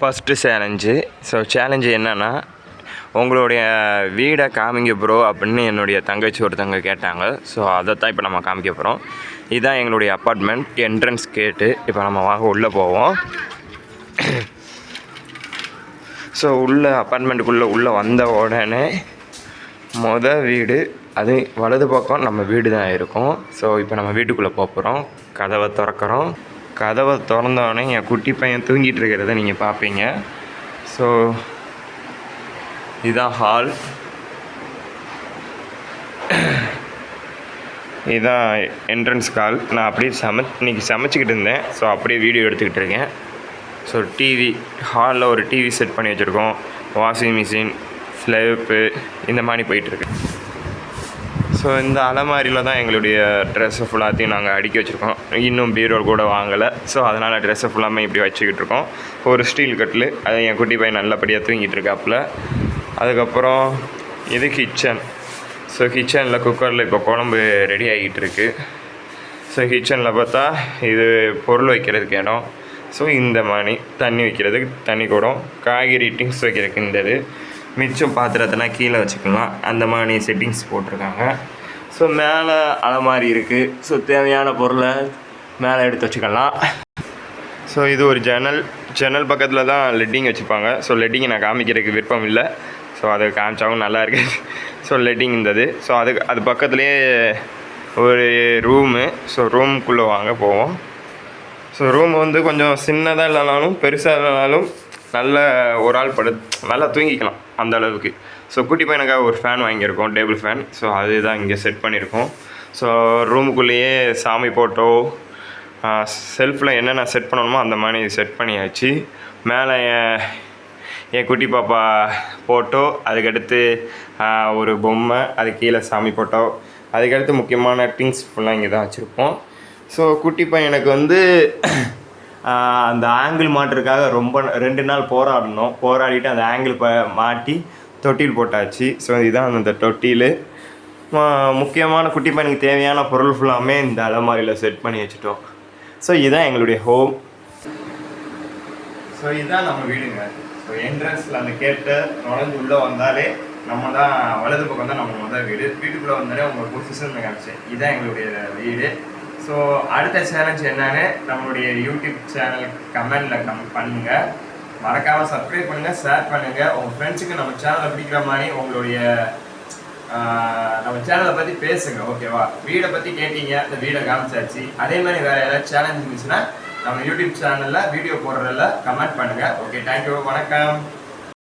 First challenge so challenge என்னென்னா உங்களுடைய வீடை காமிங்க ப்ரோ அப்படின்னு என்னுடைய தங்கச்சி ஒருத்தவங்க கேட்டாங்க. ஸோ அதை தான் இப்போ நம்ம காமிக்க போகிறோம் இதுதான் எங்களுடைய அப்பார்ட்மெண்ட் என்ட்ரன்ஸ் கேட்டு இப்போ நம்ம வாங்க உள்ளே போவோம். ஸோ உள்ள அப்பார்ட்மெண்ட்டுக்குள்ளே உள்ளே வந்த உடனே மொத வீடு அது வலது பக்கம் நம்ம வீடு தான் இருக்கும். ஸோ இப்போ நம்ம வீட்டுக்குள்ளே போக போகிறோம் கதவை திறக்கிறோம். கதவை திறந்தோடனே என் குட்டி பையன் தூங்கிட்டு இருக்கிறத நீங்கள் பார்ப்பீங்க ஸோ இதுதான் ஹால் இதுதான் என்ட்ரன்ஸ் கால் நான் அப்படியே சம இன்றைக்கி சமைச்சிக்கிட்டு இருந்தேன். ஸோ அப்படியே வீடியோ எடுத்துக்கிட்டு இருக்கேன். ஸோ டிவி ஹாலில் ஒரு டிவி செட் பண்ணி வச்சுருக்கோம். வாஷிங் மிஷின் ஸ்லேப்பு இந்த மாதிரி போயிட்டுருக்கு ஸோ இந்த அலமாரியில் தான் எங்களுடைய ட்ரெஸ்ஸை ஃபுல்லாத்தையும் நாங்கள் அடுக்கி வச்சுருக்கோம். இன்னும் பீரோல் கூட வாங்கலை. ஸோ அதனால் ட்ரெஸ்ஸை ஃபுல்லாமே இப்படி வச்சுக்கிட்டு இருக்கோம். ஒரு ஸ்டீல் கட்டில். அதை என் குட்டி பையன் நல்லபடியாக தூங்கிட்டு இருக்காப்புல. அதுக்கப்புறம் இது கிச்சன் ஸோ கிச்சனில் குக்கரில் இப்போ குழம்பு ரெடி ஆகிட்டு இருக்கு. ஸோ கிச்சனில் பார்த்தா இது பொருள் வைக்கிறதுக்கு இடம். ஸோ இந்த மாதிரி தண்ணி வைக்கிறதுக்கு தண்ணி கூடம். காய்கறி டிங்ஸ் வைக்கிறதுக்கு இந்த இது. மிச்சம் பாத்திரத்தெல்லாம் கீழே வச்சுக்கலாம். அந்த மாதிரி செட்டிங்ஸ் போட்டிருக்காங்க. ஸோ மேலே அலமாரி இருக்குது ஸோ தேவையான பொருளை மேலே எடுத்து வச்சுக்கலாம். ஸோ இது ஒரு ஜன்னல். ஜன்னல் பக்கத்தில் தான் லெட்டிங் வச்சுப்பாங்க. ஸோ லெட்டிங்கை நான் காமிக்கிறதுக்கு விருப்பம் இல்லை. ஸோ அதை காமிச்சாவும் நல்லா இருக்குது ஸோ லெட்டிங் இருந்தது. ஸோ அதுக்கு அது பக்கத்துலேயே ஒரு ரூமு ஸோ ரூமுக்குள்ளே வாங்க போவோம். ஸோ ரூம் வந்து கொஞ்சம் சின்னதாக இல்லைனாலும் பெருசாக இல்லைனாலும் நல்ல ஒரு ஆள் படு நல்லா தூங்கிக்கலாம். அந்த அளவுக்கு. ஸோ குட்டி பையனுக்காக ஒரு ஃபேன் வாங்கியிருக்கோம் டேபிள் ஃபேன் ஸோ அதுதான் இங்கே செட் பண்ணியிருக்கோம். ஸோ ரூமுக்குள்ளேயே சாமி போட்டோ செல்ஃபில் என்னென்ன செட் பண்ணணுமோ அந்த மாதிரி செட் பண்ணியாச்சு. மேலே என் என் குட்டி பாப்பா போட்டோ அதுக்கடுத்து ஒரு பொம்மை அது கீழே சாமி போட்டோ அதுக்கடுத்து முக்கியமான திங்ஸ் ஃபுல்லாக இங்கே தான் வச்சுருப்போம். ஸோ குட்டி பையனுக்கு வந்து அந்த ஆங்கிள் மாட்டுறதுக்காக ரொம்ப ரெண்டு நாள் போராடணும். போராடிட்டு அந்த ஆங்கிள் ப மாட்டி தொட்டில் போட்டாச்சு. ஸோ இதுதான் அந்த தொட்டில். முக்கியமான குட்டி பையனுக்கு தேவையான பொருள் ஃபுல்லாமே இந்த அலமாரியில் செட் பண்ணி வச்சுட்டோம். ஸோ இதுதான் எங்களுடைய ஹோம் ஸோ இதுதான் நம்ம வீடுங்க. ஸோ என்ட்ரன்ஸில் அந்த கேட்டை நுழைஞ்சு உள்ளே வந்தாலே நம்ம தான் வலது பக்கம் தான் நம்ம முதல் வீடு. வீட்டுக்குள்ளே வந்தாலே உங்களுக்கு பொசிஷன் காமிச்சேன். இதுதான் எங்களுடைய வீடு. ஸோ அடுத்த சேலஞ்ச் என்னன்னு நம்மளுடைய யூடியூப் சேனல் கமெண்டில் கம் பண்ணுங்கள் மறக்காமல் சப்ஸ்கிரைப் பண்ணுங்கள் ஷேர் பண்ணுங்கள் உங்கள் ஃப்ரெண்ட்ஸுக்கு நம்ம சேனலை பிடிக்கிற மாதிரி உங்களுடைய நம்ம சேனலை பற்றி பேசுங்க ஓகேவா வீடை பற்றி கேட்டீங்க அந்த வீடை காமிச்சாச்சு. அதே மாதிரி வேறு ஏதாவது சேலஞ்ச் இருந்துச்சுன்னா நம்ம யூடியூப் சேனலில் வீடியோ போடுறதில் கமெண்ட் பண்ணுங்கள் ஓகே தேங்க்யூ வணக்கம்.